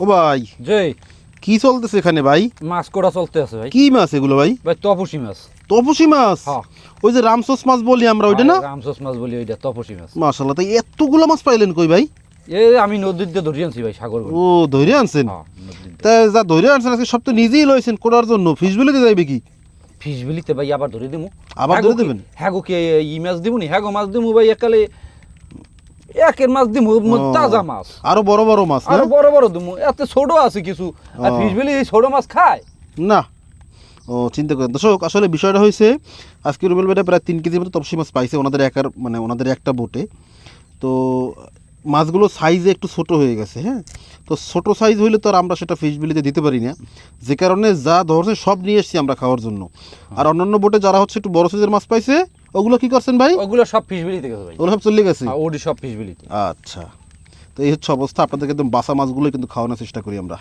ও ভাই যে কি চলতেছে এখানে ভাই? মাছ কোড়া চলতে আছে ভাই। কি মাছ এগুলো ভাই? ভাই তপসি মাছ। তপসি মাছ? হ্যাঁ। ওই যে রামসোস মাছ বলি আমরা ওইটা না? রামসস মাছ বলি ওইটা তপসি মাছ। মাশাল্লাহ তাই এতগুলো মাছ পাইলেন কই ভাই? এ আমি নদীর দিয়ে ধরে আনছি ভাই সাগর ও ধরে আনছেন? হ্যাঁ তা যা ধরে আনছেন আজকে সব তো নিজেই লইছেন করার জন্য। ফিস বিলিতে যাইবে কি? ফিস বিলিতে ভাই আবার ধরে দিমু। আবার ধরে দিবেন? হ্যাঁ গো কি ই মাছ দিমু নি হ্যাঁ গো মাছ দিমু ভাই একালে একের মাছ দিমু তাজা মাছ। আরও বড় বড় মাছ আর বড় বড় দিমু। এত ছোট আছে কিছু। আর। ফিস বিলি ছোট মাছ খায়। না। ও চিন্তা করেন। দর্শক আসলে বিষয়টা হয়েছে আজকে রুবেল বেটা প্রায় তিন কেজির মতো তপসি মাছ পাইছে ওনাদের একার মানে ওনাদের একটা বোটে। তো মাছগুলো সাইজে একটু ছোট হয়ে গেছে হ্যাঁ? তো ছোট সাইজ হইলে তো আর আমরা সেটা ফিশ বিলিতে দিতে পারি না। যে কারণে যা ধরছে সব নিয়ে এসেছি আমরা খাওয়ার জন্য। আর অন্যান্য বোটে যারা হচ্ছে একটু বড় সাইজের মাছ পাইছে ওগুলো কি করছেন ভাই? ওগুলো সব ফিস থেকে গেছে। ভাই ওগুলো সব চলে গেছে? ওডি সব ফিস বিলিতে আচ্ছা। তো এই হচ্ছে অবস্থা আপনাদেরকে একদম বাসা মাছগুলো কিন্তু খাওয়ানোর চেষ্টা করি আমরা।